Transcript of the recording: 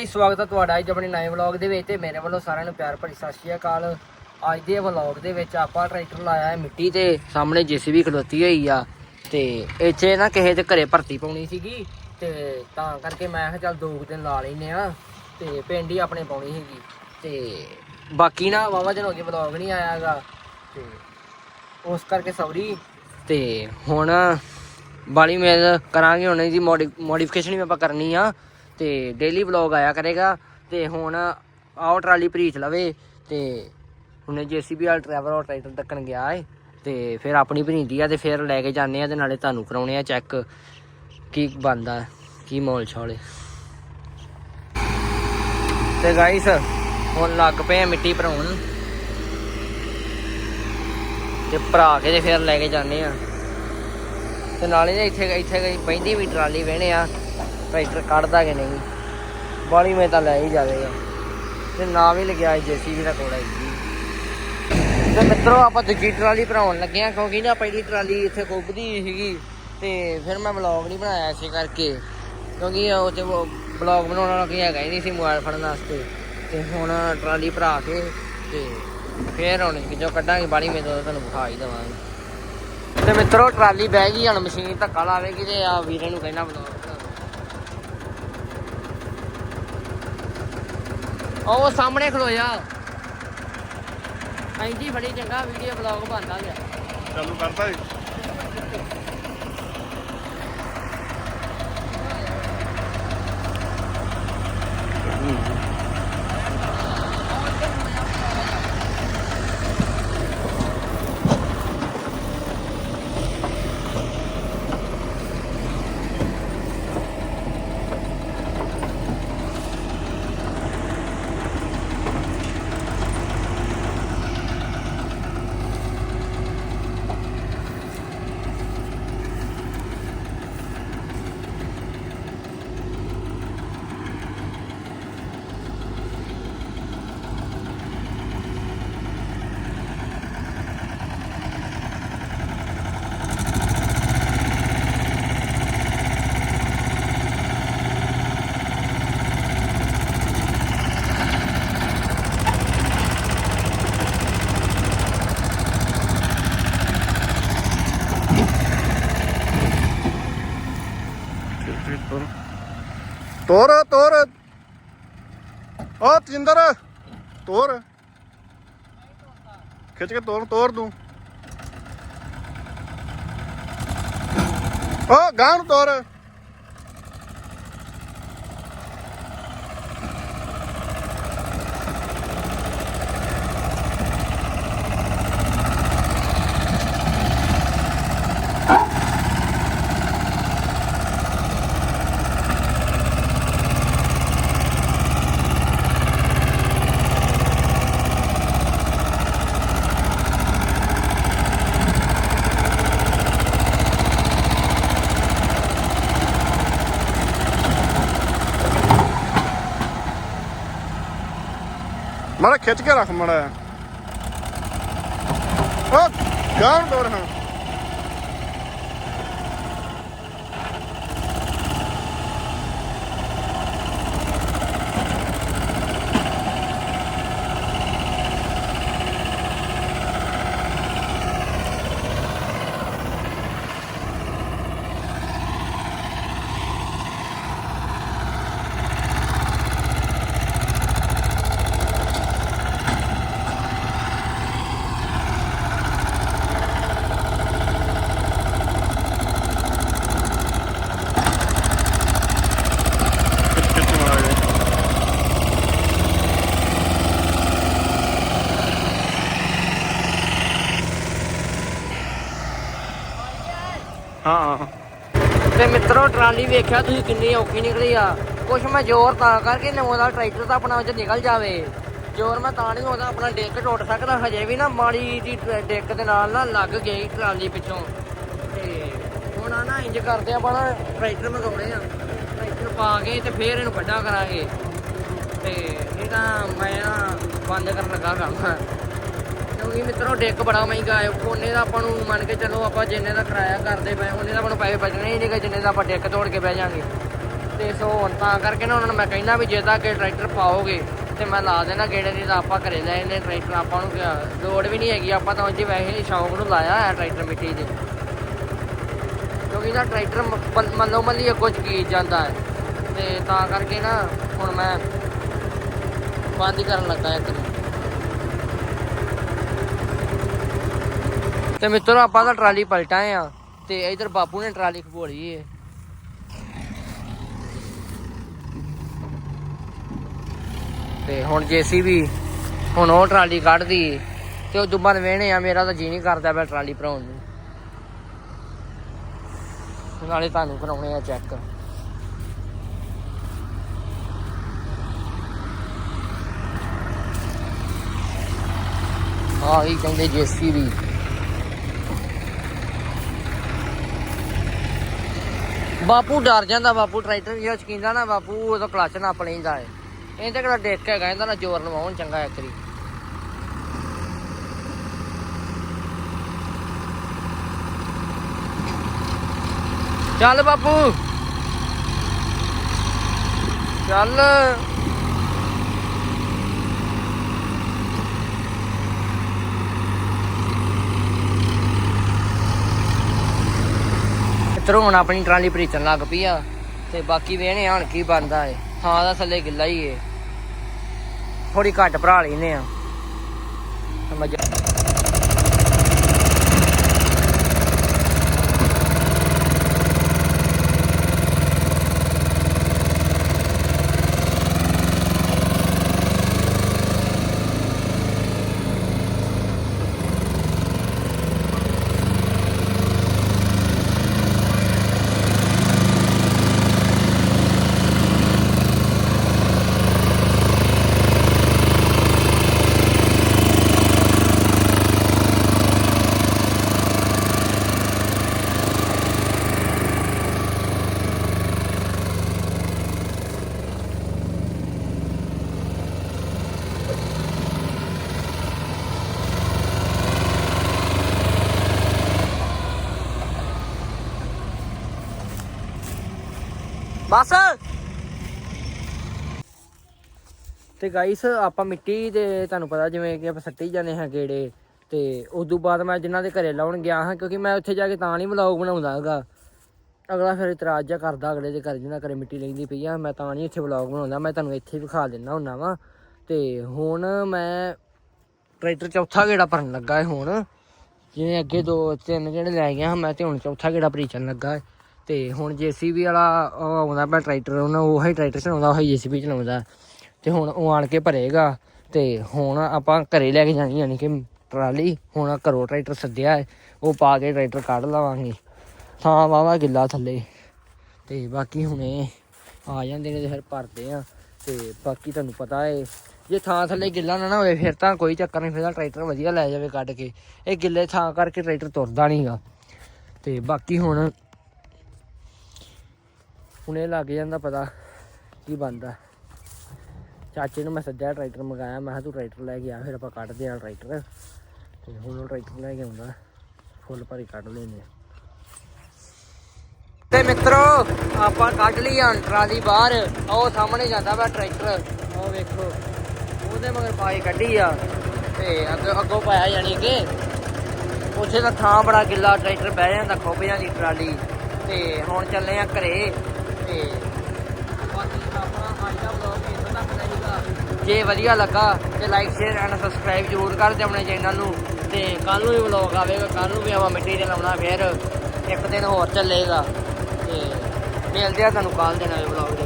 ਜੀ ਸਵਾਗਤ ਹੈ ਤੁਹਾਡਾ ਅੱਜ ਆਪਣੇ ਨਵੇਂ ਵਲੌਗ ਦੇ ਵਿੱਚ ਤੇ ਮੇਰੇ ਵੱਲੋਂ ਸਾਰਿਆਂ ਨੂੰ ਪਿਆਰ ਭਰੀ ਸਤਿ ਸ਼੍ਰੀ ਅਕਾਲ। ਅੱਜ ਦੇ ਵਲੌਗ ਦੇ ਵਿੱਚ ਆਪਾਂ ਟਰੈਕਟਰ ਲਾਇਆ ਹੈ ਮਿੱਟੀ ਤੇ, ਸਾਹਮਣੇ ਜੀਸੀਬੀ ਖਲੋਤੀ ਹੋਈ ਆ। ਤੇ ਇੱਥੇ ਨਾ ਕਿਸੇ ਦੇ ਘਰੇ ਭਰਤੀ ਪਾਉਣੀ ਸੀਗੀ ਤੇ ਤਾਂ ਕਰਕੇ ਮੈਂ ਕਿਹਾ ਚੱਲ ਦੋ ਕੁ ਦਿਨ ਲਾ ਲੈਨੇ ਆ ਤੇ ਪਿੰਡ ਹੀ ਆਪਣੇ ਪਾਉਣੀ ਸੀਗੀ। ਤੇ ਬਾਕੀ ਨਾ ਵਾਵਾ ਦਿਨ ਹੋ ਗਏ, ਵਲੌਗ ਨਹੀਂ ਆਇਆਗਾ ਤੇ ਉਸ ਕਰਕੇ ਸੌਰੀ। ਤੇ ਹੁਣ ਬਾਲੀ ਮੇਲ ਕਰਾਂਗੇ, ਹੁਣ ਇਹਦੀ ਮੋਡੀਫਿਕੇਸ਼ਨ ਵੀ ਆਪਾਂ ਕਰਨੀ ਆ। ਤੇ ਡੇਲੀ ਵਲੌਗ ਆਇਆ ਕਰੇਗਾ ਤੇ ਹੁਣ ਆਓ ਟਰਾਲੀ ਭਰੀਚ ਲਵੇ ਤੇ ਹੁਣ ਜੀਸੀਬੀ ਵਾਲਾ ਡਰਾਈਵਰ ਔਰ ਟਰੈਕਟਰ ਤੱਕਣ ਗਿਆ ਏ ਤੇ ਫਿਰ ਆਪਣੀ ਭਰੀਂਦੀ ਆ ਤੇ ਫਿਰ ਲੈ ਕੇ ਜਾਂਦੇ ਆ ਤੇ ਨਾਲੇ ਤੁਹਾਨੂੰ ਕਰਾਉਣੇ ਆ ਚੈੱਕ ਕੀ ਬੰਦਾ ਕੀ ਮੋਲ ਛੋਲੇ ਤੇ ਗਾਈਸ ਹੁਣ ਲੱਗ ਪਏ ਆ ਮਿੱਟੀ ਭਰਾਉਣ। ਤੇ ਭਰਾ ਕੇ ਤੇ ਫਿਰ ਲੈ ਕੇ ਜਾਂਦੇ ਆ। ਤੇ ਨਾਲੇ ਨਾ ਇੱਥੇ ਇੱਥੇ ਗਈ ਬੈਂਦੀ ਵੀ ਟਰਾਲੀ ਵੇਣੇ ਆ। ਟਰੈਕਟਰ ਕੱਢਦਾ ਕਿ ਨਹੀਂ? ਬਾਲੀ ਮੈਂ ਤਾਂ ਲੈ ਹੀ ਜਾਵੇਗਾ। ਤੇ ਨਾ ਵੀ ਲੱਗਿਆ ਜੇਸੀਬੀ ਦਾ ਕੋੜਾ ਜੀ। ਤੇ ਮਿੱਤਰੋ, ਆਪਾਂ ਦੂਜੀ ਟਰਾਲੀ ਭਰਾਉਣ ਲੱਗੇ ਆ ਕਿਉਂਕਿ ਨਾ ਪਹਿਲੀ ਟਰਾਲੀ ਇੱਥੇ ਕੁੱਬਦੀ ਸੀਗੀ ਤੇ ਫਿਰ ਮੈਂ ਵਲੌਗ ਨਹੀਂ ਬਣਾਇਆ ਇਸੇ ਕਰਕੇ। ਕਿਉਂਕਿ ਉਹ ਤੇ ਵਲੌਗ ਬਣਾਉਣ ਵਾਲਾ ਕੋਈ ਹੈਗਾ ਹੀ ਨਹੀਂ ਸੀ ਮੋਬਾਈਲ ਫੜਨ ਵਾਸਤੇ। ਤੇ ਹੁਣ ਟਰਾਲੀ ਭਰਾ ਕੇ ਤੇ ਫੇਰ ਹੁਣ ਜੋ ਕੱਢਾਂਗੇ, ਬਾਲੀ ਮੈਂ ਤਾਂ ਤੁਹਾਨੂੰ ਵਿਖਾ ਹੀ ਦਵਾਂਗੇ। ਤੇ ਮਿੱਤਰੋ, ਟਰਾਲੀ ਬਹਿ ਗਈ, ਹੁਣ ਮਸ਼ੀਨ ਧੱਕਾ ਲਾਵੇਗੀ ਤੇ ਆ ਵੀਰੇ ਨੂੰ ਕਹਿਣਾ ਬਲੌਗ ਉਹ ਸਾਹਮਣੇ ਖਲੋ ਜਾ। ਐਂਜੀ ਫੜੀ ਚੰਗਾ ਵੀਡੀਓ ਬਲੌਗ ਬਣਦਾ ਗਿਆ। ਚਾਲੂ ਕਰਤਾ ਏ ਤੋਰ ਤੋਰ। ਓ ਤਜਿੰਦਰ ਤੋਰ। ਖਿੱਚ ਕੇ ਤੋਰ ਤੋਰ ਤੂੰ। ਓ ਗਾਂ ਨੂੰ ਤੋਰ। ਮਾੜਾ ਖਿੱਚ ਕੇ ਰੱਖ ਮਾੜਾ ਓ ਗਾਂ ਨੂੰ ਹਾਂ ਖਿੱਚ ਖਿੱਚ ਮਾਰਾ ਗਿਆ ਹਾਂ। ਤੇ ਮਿੱਤਰੋ, ਟਰਾਲੀ ਵੇਖਿਆ ਤੁਸੀਂ ਕਿੰਨੀ ਔਖੀ ਨਿਕਲੀ ਆ। ਕੁਛ ਮੈਂ ਜ਼ੋਰ ਤਾਂ ਕਰਕੇ ਨਵਾਂ ਟਰੈਕਟਰ ਤਾਂ ਆਪਣਾ ਵਿੱਚ ਨਿਕਲ ਜਾਵੇ। ਜ਼ੋਰ ਮੈਂ ਤਾਂ ਨਹੀਂ ਉਹਦਾ ਆਪਣਾ ਡਿੱਕ ਟੁੱਟ ਸਕਦਾ। ਹਜੇ ਵੀ ਨਾ ਮਾੜੀ ਦੀ ਡਿੱਕ ਦੇ ਨਾਲ ਨਾ ਲੱਗ ਗਈ ਟਰਾਲੀ ਪਿੱਛੋਂ। ਤੇ ਹੁਣ ਆ ਨਾ ਇੰਜ ਕਰਦੇ ਆ ਬਣਾ ਟਰੈਕਟਰ ਮਗਾਉਣੇ ਆ। ਟਰੈਕਟਰ ਪਾ ਕੇ ਤੇ ਫੇਰ ਇਹਨੂੰ ਵੱਡਾ ਕਰਾਂਗੇ। ਤੇ ਇਹ ਤਾਂ ਮੈਂ ਨਾ ਬੰਦ ਕਰਨ ਲੱਗਾ ਕੰਮ। ਕਿਉਂਕਿ ਮਿੱਤਰੋ ਡਿੱਕ ਬੜਾ ਮਹਿੰਗਾ ਹੈ। ਉਹਨੇ ਦਾ ਆਪਾਂ ਨੂੰ ਮੰਨ ਕੇ ਚੱਲੋ ਆਪਾਂ ਜਿੰਨੇ ਦਾ ਕਿਰਾਇਆ ਕਰਦੇ ਪਏ, ਉਹਨੇ ਦਾ ਆਪਾਂ ਨੂੰ ਪੈਸੇ ਬਚਣੇ ਹੀ ਨਹੀਂਗੇ ਜਿੰਨੇ ਦਾ ਆਪਾਂ ਡਿੱਕ ਤੋੜ ਕੇ ਬਹਿ ਜਾਾਂਗੇ। ਤੇ ਸੋ ਹੁਣ ਤਾਂ ਕਰਕੇ ਨਾ ਉਹਨਾਂ ਨੂੰ ਮੈਂ ਕਹਿੰਦਾ ਵੀ ਜੇ ਤਾਂ ਕਿ ਟਰੈਕਟਰ ਪਾਓਗੇ, ਤੇ ਮੈਂ ਲਾ ਦੇਣਾ ਗੇੜੇ ਨਹੀਂ ਤਾਂ ਆਪਾਂ ਘਰੇ ਲੈ ਜਾਂਦੇ ਟਰੈਕਟਰ। ਆਪਾਂ ਨੂੰ ਲੋੜ ਵੀ ਨਹੀਂ ਹੈਗੀ, ਆਪਾਂ ਤਾਂ ਉਂਝ ਹੀ ਵੈਸੇ ਹੀ ਸ਼ੌਂਕ ਨੂੰ ਲਾਇਆ ਹੈ ਟਰੈਕਟਰ ਮਿੱਟੀ ਦੇ। ਕਿਉਂਕਿ ਨਾ ਟਰੈਕਟਰ ਮ- ਮ- ਮੱਲੋ ਮੱਲੀ ਅੱਗੋਂ ਚਕੀਜ ਜਾਂਦਾ ਹੈ। ਤੇ ਤਾਂ ਕਰਕੇ ਨਾ ਹੁਣ ਮੈਂ ਬੰਦ ਹੀ ਕਰਨ ਲੱਗਾ ਇੱਕ ਨੂੰ ਤੇ ਮਿੱਤਰੋ, ਆਪਾਂ ਤਾਂ ਟਰਾਲੀ ਪਲਟਾਏ ਆ ਤੇ ਇਧਰ ਬਾਪੂ ਨੇ ਟਰਾਲੀ ਖਬੋਲੀ ਏ। ਤੇ ਹੁਣ ਜੇਸੀਬੀ, ਹੁਣ ਉਹ ਟਰਾਲੀ ਕੱਢਦੀ ਤੇ ਉਹ ਦੁਬਾਰ ਵੇਹਣੇ ਆ, ਮੇਰਾ ਤਾਂ ਜੀ ਨਹੀਂ ਕਰਦਾ ਪਿਆ ਟਰਾਲੀ ਭਰਾਉਣ ਨੂੰ। ਨਾਲੇ ਤੁਹਾਨੂੰ ਕਰਾਉਣੇ ਆ ਚੈੱਕ। ਆ ਹੀ ਕਹਿੰਦੇ ਜੇਸੀਬੀ। ਬਾਪੂ ਡਰ ਜਾਂਦਾ, ਬਾਪੂ ਟਰੈਕਟਰ ਜਿਹੜਾ ਚਕੀਂਦਾ ਨਾ, ਬਾਪੂ ਉਹਦਾ ਕਲਚ ਨਾ ਪਲੇਂਦਾ ਏ। ਇਹ ਤੇ ਕਿਹੜਾ ਦੇਖ ਕੇ ਕਹਿੰਦਾ ਨਾ ਜ਼ੋਰ ਲਵਾਉਣ ਚੰਗਾ ਇੱਕ ਚੱਲ ਬਾਪੂ। ਚੱਲ। ਮਿੱਤਰੋ, ਹੁਣ ਆਪਣੀ ਟਰਾਲੀ ਭਰੀਚਣ ਲੱਗ ਪਈ ਆ ਤੇ ਬਾਕੀ ਵੇਹਣੇ ਆਣ ਕੀ ਬਣਦਾ ਏ। ਥਾਂ ਦਾ ਥੱਲੇ ਗਿੱਲਾ ਹੀ ਏ। ਥੋੜੀ ਘੱਟ ਭਰਾ ਲੈਨੇ ਆ ਸਮਝ ਬਸ। ਤੇ ਗਾਈਸ ਆਪਾਂ ਮਿੱਟੀ ਦੇ ਤੁਹਾਨੂੰ ਪਤਾ ਜਿਵੇਂ ਕਿ ਆਪਾਂ ਸੱਟੀ ਜਾਂਦੇ ਹਾਂ ਗੇੜੇ ਤੇ ਉਸ ਤੋਂ ਬਾਅਦ ਮੈਂ ਜਿਨ੍ਹਾਂ ਦੇ ਘਰੇ ਲਾਉਣ ਗਿਆ ਹਾਂ, ਕਿਉਂਕਿ ਮੈਂ ਉੱਥੇ ਜਾ ਕੇ ਤਾਂ ਨਹੀਂ ਵਲੌਗ ਬਣਾਉਂਦਾ ਹੈਗਾ। ਅਗਲਾ ਫਿਰ ਇਤਰਾਜ਼ ਜਿਹਾ ਕਰਦਾ ਅਗਲੇ ਦੇ ਘਰ, ਜਿਨ੍ਹਾਂ ਘਰੇ ਮਿੱਟੀ ਲੈਂਦੀ ਪਈ ਆ, ਮੈਂ ਤਾਂ ਨਹੀਂ ਇੱਥੇ ਵਲੌਗ ਬਣਾਉਂਦਾ, ਮੈਂ ਤੁਹਾਨੂੰ ਇੱਥੇ ਵਿਖਾ ਦਿੰਦਾ ਹੁੰਨਾ ਵਾ। ਤੇ ਹੁਣ ਮੈਂ ਟਰੈਕਟਰ ਚੌਥਾ ਗੇੜਾ ਭਰਨ ਲੱਗਾ ਹੈ ਹੁਣ। ਜਿਵੇਂ ਅੱਗੇ ਦੋ ਤਿੰਨ ਗੇੜੇ ਲੈ ਗਿਆ ਹਾਂ, ਮੈਂ ਤੇ ਹੁਣ ਚੌਥਾ ਗੇੜਾ ਭਰੀਚਣ ਲੱਗਾ ਹੈ ਤੇ ਹੁਣ ਜੀਸੀਬੀ ਵਾਲਾ ਆਉਂਦਾ ਪਿਆ ਟਰੈਕਟਰ ਉਹਨਾਂ ਉਹ ਹੀ ਟਰੈਕਟਰ ਚਲਾਉਂਦਾ, ਉਹ ਹੀ ਜੀਸੀਬੀ ਚਲਾਉਂਦਾ। ਤੇ ਹੁਣ ਉਹ ਆਣ ਕੇ ਭਰੇਗਾ ਤੇ ਹੁਣ ਆਪਾਂ ਘਰੇ ਲੈ ਕੇ ਜਾਣੀ, ਯਾਨੀ ਕਿ ਟਰਾਲੀ। ਹੁਣ ਘਰੋਂ ਟਰੈਕਟਰ ਸੱਦਿਆ ਹੈ, ਉਹ ਪਾ ਕੇ ਟਰੈਕਟਰ ਕੱਢ ਲਵਾਂਗੇ। ਥਾਂ ਵਾਵਾ ਗਿੱਲਾ ਥੱਲੇ। ਤੇ ਬਾਕੀ ਹੁਣੇ ਆ ਜਾਂਦੇ ਨੇ ਤੇ ਫਿਰ ਭਰਦੇ ਆ। ਤੇ ਬਾਕੀ ਤੁਹਾਨੂੰ ਪਤਾ ਹੈ ਜੇ ਥਾਂ ਥੱਲੇ ਗਿੱਲਾ ਨਾ ਨਾ ਹੋਵੇ, ਫਿਰ ਤਾਂ ਕੋਈ ਚੱਕਰ ਨਹੀਂ, ਫਿਰ ਤਾਂ ਟਰੈਕਟਰ ਵਧੀਆ ਲੈ ਜਾਵੇ ਕੱਢ ਕੇ। ਇਹ ਗਿੱਲੇ ਥਾਂ ਕਰਕੇ ਟਰੈਕਟਰ ਤੁਰਦਾ ਨਹੀਂਗਾ ਤੇ ਬਾਕੀ ਹੁਣ ਹੁਣੇ ਲੱਗ ਜਾਂਦਾ ਪਤਾ ਕੀ ਬਣਦਾ। ਚਾਚੇ ਨੂੰ ਮੈਂ ਸੱਜਿਆ ਟਰੈਕਟਰ ਮੰਗਾਇਆ, ਮੈਂ ਕਿਹਾ ਤੂੰ ਟਰੈਕਟਰ ਲੈ ਕੇ ਆ, ਫਿਰ ਆਪਾਂ ਕੱਢਦੇ ਆ ਟਰੈਕਟਰ। ਤੇ ਹੁਣ ਉਹ ਟਰੈਕਟਰ ਲੈ ਕੇ ਆਉਂਦਾ, ਫੁੱਲ ਭਰੀ ਕੱਢ ਲੈਨੇ ਤੇ ਮਿੱਤਰੋ, ਆਪਾਂ ਕੱਢ ਲਈ ਆਂ ਟਰਾਲੀ ਬਾਹਰ, ਉਹ ਸਾਹਮਣੇ ਜਾਂਦਾ ਵਾ ਟਰੈਕਟਰ। ਉਹ ਵੇਖੋ, ਉਹਦੇ ਮਗਰ ਪਾਈ ਕੱਢੀ ਆ, ਤੇ ਅੱਗੋਂ ਅੱਗੋਂ ਪਾਇਆ ਯਾਨੀ ਕਿ ਉੱਥੇ ਦਾ ਥਾਂ ਬੜਾ ਗਿੱਲਾ ਟਰੈਕਟਰ ਬਹਿ ਜਾਂਦਾ ਖੁੱਬ ਜਾਂਦੀ ਟਰਾਲੀ। ਤੇ ਹੁਣ ਚੱਲੇ ਆ ਘਰੇ। ਤੇ ਬਾਕੀ ਆਪਣਾ ਅੱਜ ਦਾ ਵਲੌਗ ਇੱਥੋਂ ਤੱਕ ਰਹੇਗਾ ਜੇ ਵਧੀਆ ਲੱਗਾ ਤੇ ਲਾਈਕ ਸ਼ੇਅਰ ਐਂਡ ਸਬਸਕ੍ਰਾਈਬ ਜ਼ਰੂਰ ਕਰ ਦਿਓ ਆਪਣੇ ਚੈਨਲ ਨੂੰ। ਤੇ ਕੱਲ ਨੂੰ ਵੀ ਵਲੌਗ ਆਵੇਗਾ ਕੱਲ ਨੂੰ ਵੀ ਆਵਾ ਮਿੱਟੀ ਦੇ ਲਾਉਣਾ, ਫਿਰ ਇੱਕ ਦਿਨ ਹੋਰ ਚੱਲੇਗਾ। ਤੇ ਮਿਲਦੇ ਆ ਤੁਹਾਨੂੰ ਕੱਲ ਦੇ ਨਵੇਂ ਵਲੌਗ